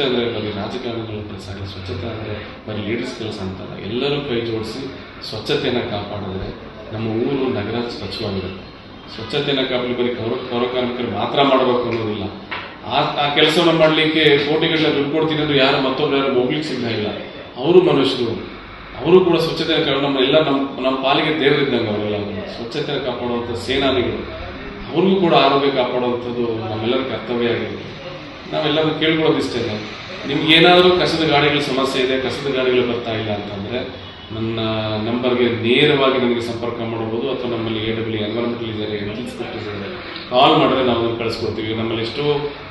ಅಂದರೆ ಬರೀ ರಾಜಕಾರಣಿಗಳ ಕೆಲಸ ಆಗಲಿ ಸ್ವಚ್ಛತೆ ಅಂದರೆ ಬರೀ ಲೇಡೀಸ್ ಕೆಲಸ ಅಂತಲ್ಲ, ಎಲ್ಲರೂ ಕೈ ಜೋಡಿಸಿ ಸ್ವಚ್ಛತೆಯನ್ನು ಕಾಪಾಡಿದ್ರೆ ನಮ್ಮ ಊರು ನಗರ ಸ್ವಚ್ಛವಾಗಿರುತ್ತೆ. ಸ್ವಚ್ಛತೆಯನ್ನ ಕಾಪಾಡಿ ಬರೀ ಕೌರ ಪೌರಕಾರ್ಮಿಕರು ಮಾತ್ರ ಮಾಡಬೇಕು ಅನ್ನೋದಿಲ್ಲ. ಆ ಆ ಕೆಲಸವನ್ನು ಮಾಡಲಿಕ್ಕೆ ಕೋಟಿಗಟ್ಟಲೆ ದುಡ್ಡು ಕೊಡ್ತೀನಿ ಅಂದ್ರೆ ಯಾರು ಮತ್ತೊಬ್ಬರು ಯಾರು ಹೋಗ್ಲಿಕ್ಕೆ ಸಿದ್ಧ ಇಲ್ಲ. ಅವರು ಮನುಷ್ಯರು. ಅವರು ಕೂಡ ಸ್ವಚ್ಛತೆಯ ಕಾರಣ ಎಲ್ಲ ನಮ್ಮ ನಮ್ಮ ಪಾಲಿಗೆ ದೇವರಿದ್ದಂಗೆ ಅವರೆಲ್ಲ ಸ್ವಚ್ಛತೆ ಕಾಪಾಡುವಂಥ ಸೇನಾನಿಗಳು. ಅವ್ರಿಗೂ ಕೂಡ ಆರೋಗ್ಯ ಕಾಪಾಡುವಂಥದ್ದು ನಮ್ಮೆಲ್ಲರ ಕರ್ತವ್ಯ ಆಗಿರುತ್ತೆ. ನಾವೆಲ್ಲರೂ ಕೇಳ್ಕೊಳ್ಳೋದು ಇಷ್ಟೇ ನಿಮ್ಗೆ ಏನಾದರೂ ಕಸದ ಗಾಡಿಗಳ ಸಮಸ್ಯೆ ಇದೆ, ಕಸದ ಗಾಡಿಗಳು ಬರ್ತಾ ಇಲ್ಲ ಅಂತಂದ್ರೆ ನನ್ನ ನಂಬರ್ಗೆ ನೇರವಾಗಿ ನನಗೆ ಸಂಪರ್ಕ ಮಾಡಬಹುದು ಅಥವಾ ನಮ್ಮಲ್ಲಿ ಎ ಡಬ್ಲ್ಯೂ ಎನ್ವೈರನ್ಮೆಂಟಲ್ ಇದ್ದಾರೆ ಇದ್ದಾರೆ. ಕಾಲ್ ಮಾಡಿದ್ರೆ ನಾವು ಅದನ್ನು ಕಳಿಸ್ಕೊಡ್ತೀವಿ. ನಮ್ಮಲ್ಲಿ ಎಷ್ಟು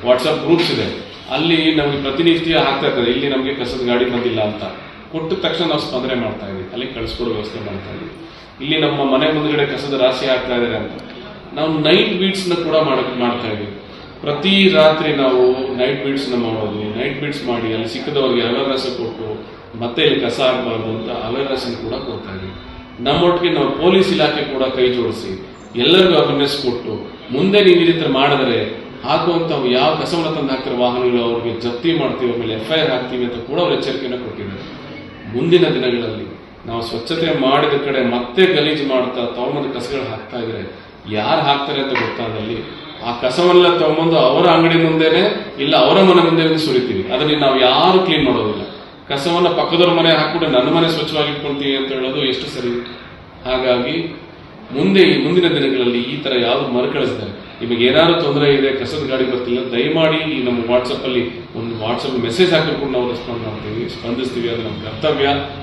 ವಾಟ್ಸಪ್ ಗ್ರೂಪ್ಸ್ ಇದೆ. ಅಲ್ಲಿ ನಮಗೆ ಪ್ರತಿನಿತ್ಯ ಆಗ್ತಾ ಇರ್ತದೆ. ಇಲ್ಲಿ ನಮಗೆ ಕಸದ ಗಾಡಿ ಬಂದಿಲ್ಲ ಅಂತ. ಕೊಟ್ಟ ತಕ್ಷಣ ನಾವು ಸ್ಪಂದನೆ ಮಾಡ್ತಾ ಇದ್ದೀವಿ. ಅಲ್ಲಿ ಕಳಿಸ್ಕೊಡೋ ವ್ಯವಸ್ಥೆ ಮಾಡ್ತಾ ಇದ್ದೀವಿ. ಇಲ್ಲಿ ನಮ್ಮ ಮನೆ ಮುಂದ್ಗಡೆ ಕಸದ ರಾಶಿ ಆಗ್ತಾ ಇದ್ದಾರೆ ಅಂತ. ನಾವು ನೈಟ್ ಬೀಟ್ಸ್ನ ಕೂಡ ಮಾಡ್ತಾ ಇದೀವಿ ಪ್ರತಿ ರಾತ್ರಿ ನಾವು ನೈಟ್ ಬೀಟ್ಸ್ನ ಮಾಡೋದು ನೈಟ್ ಬೀಟ್ಸ್ ಮಾಡಿ ಅಲ್ಲಿ ಸಿಕ್ಕದವ್ರಿಗೆ ಅವೇರ್ನೆಸ್ ಕೊಟ್ಟು ಮತ್ತೆ ಇಲ್ಲಿ ಕಸ ಆಗಬಾರ್ದು ಅಂತ ಅವೇರ್ನೆಸ್ ಕೂಡ ಕೊಡ್ತಾ ನಮ್ಮೊಟ್ಟಿಗೆ ನಾವು ಪೊಲೀಸ್ ಇಲಾಖೆ ಕೂಡ ಕೈ ಜೋಡಿಸಿ ಎಲ್ಲರಿಗೂ ಅವೇರ್ನೆಸ್ ಕೊಟ್ಟು ಮುಂದೆ ನೀವು ಈ ರೀತಿ ಮಾಡಿದ್ರೆ ಹಾಕುವಂತ ಯಾವ ಕಸವನ್ನು ತಂದು ಹಾಕ್ತಾರೆ ವಾಹನಗಳು ಅವ್ರಿಗೆ ಜಪ್ತಿ ಮಾಡ್ತೀವಿ, ಆಮೇಲೆ ಎಫ್ ಐ ಆರ್ ಹಾಕ್ತೀವಿ ಅಂತ ಕೂಡ ಅವ್ರು ಎಚ್ಚರಿಕೆಯನ್ನು ಕೊಟ್ಟಿದ್ದಾರೆ. ಮುಂದಿನ ದಿನಗಳಲ್ಲಿ ನಾವು ಸ್ವಚ್ಛತೆ ಮಾಡಿದ ಕಡೆ ಮತ್ತೆ ಗಲೀಜು ಮಾಡ್ತಾ ತಗೊಂಬಂದು ಕಸಗಳು ಹಾಕ್ತಾ ಇದ್ರೆ ಯಾರು ಹಾಕ್ತಾರೆ ಅಂತ ಗೊತ್ತಾದಲ್ಲಿ ಆ ಕಸವನ್ನೆಲ್ಲ ತಗೊಂಬಂದು ಅವರ ಅಂಗಡಿ ಮುಂದೆನೆ ಇಲ್ಲ ಅವರ ಮನೆ ಮುಂದೆ ಸುರಿತೀವಿ. ಅದನ್ನ ನಾವು ಯಾರು ಕ್ಲೀನ್ ಮಾಡೋದಿಲ್ಲ. ಕಸವನ್ನ ಪಕ್ಕದವ್ರ ಮನೆ ಹಾಕ್ಬಿಟ್ಟು ನನ್ನ ಮನೆ ಸ್ವಚ್ಛವಾಗಿ ಇಟ್ಕೊಳ್ತೀವಿ ಅಂತ ಹೇಳೋದು ಎಷ್ಟು ಸರಿ? ಹಾಗಾಗಿ ಮುಂದೆ ಮುಂದಿನ ದಿನಗಳಲ್ಲಿ ಈ ತರ ಯಾವ್ದು ಮರುಕಳಿಸ್ತಾರೆ. ನಿಮಗೆ ಏನಾದ್ರು ತೊಂದರೆ ಇದೆ, ಕಸದ ಗಾಡಿ ಬರ್ತಿಲ್ಲ, ದಯಮಾಡಿ ಈ ನಮ್ಮ ವಾಟ್ಸಪ್ ಅಲ್ಲಿ ಒಂದು ವಾಟ್ಸಪ್ ಮೆಸೇಜ್ ಹಾಕಿಕೊಂಡು ನಾವು ರೆಸ್ಪಾಂಡ್ ಮಾಡ್ತೀವಿ, ಸ್ಪಂದಿಸ್ತೀವಿ, ಅದು ನಮ್ಮ ಕರ್ತವ್ಯ.